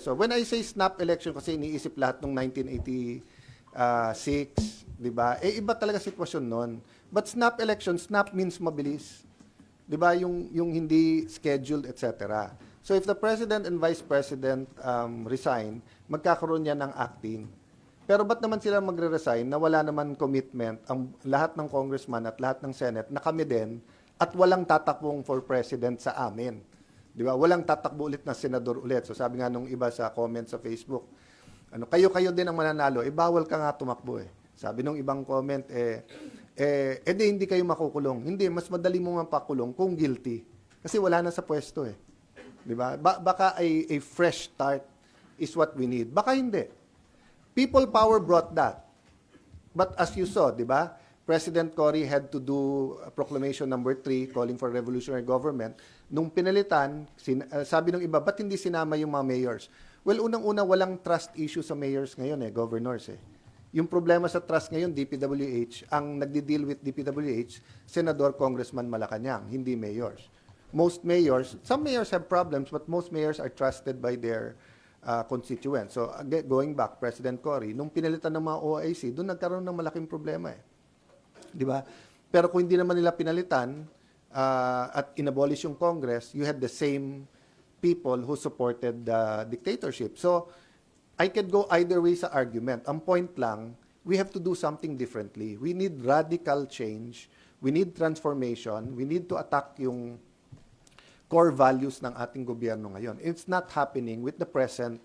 So when I say snap election kasi iniisip lahat nung 1986, 'di ba? Eh iba talaga sitwasyon noon. But snap election, snap means mabilis. 'Di ba? Yung yung hindi scheduled, etc. So if the president and vice president um, resign, magkakaroon yan ng acting. Pero ba't naman sila magre-resign na wala naman commitment ang lahat ng congressman at lahat ng senate na kami din at walang tatakbong for president sa amin. Di ba? Walang tatakbo ulit na senador ulit. So sabi nga nung iba sa comment sa Facebook, ano, kayo-kayo din ang mananalo, eh bawal ka nga tumakbo eh. Sabi nung ibang comment, eh, eh, eh di, hindi kayo makukulong. Hindi, mas madali mo mapakulong kung guilty. Kasi wala na sa pwesto eh. Di ba? Ba- baka a, a fresh start is what we need. Baka hindi. People power brought that. But as you saw, di ba? President Cory had to do uh, proclamation number 3 calling for revolutionary government. Nung pinalitan, sin- uh, sabi ng iba, ba't hindi sinama yung mga mayors? Well, unang-una, walang trust issue sa mayors ngayon eh, governors eh. Yung problema sa trust ngayon, DPWH, ang nagdi-deal with DPWH, Senador, Congressman Malacanang, hindi mayors. Most mayors, some mayors have problems, but most mayors are trusted by their uh, constituents. So, again, going back, President Cory, nung pinalitan ng mga OIC, doon nagkaroon ng malaking problema eh. Di ba? Pero kung hindi naman nila pinalitan uh, at inabolish yung Congress, you had the same people who supported the dictatorship. So, I could go either way sa argument. Ang point lang, we have to do something differently. We need radical change. We need transformation. We need to attack yung core values ng ating gobyerno ngayon. It's not happening with the present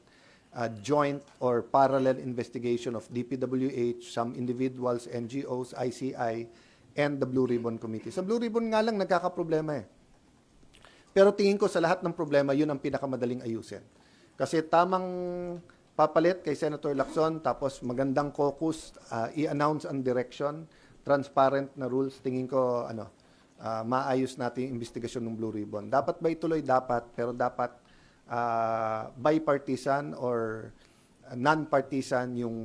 uh, joint or parallel investigation of DPWH, some individuals, NGOs, ICI, and the Blue Ribbon Committee. Sa Blue Ribbon nga lang nagkakaproblema eh. Pero tingin ko sa lahat ng problema, yun ang pinakamadaling ayusin. Kasi tamang papalit kay Senator Lacson, tapos magandang caucus, uh, i-announce ang direction, transparent na rules, tingin ko ano, uh, maayos natin yung investigasyon ng Blue Ribbon. Dapat ba ituloy? Dapat, pero dapat uh, bipartisan or non-partisan yung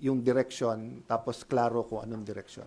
yung direction tapos klaro kung anong direction.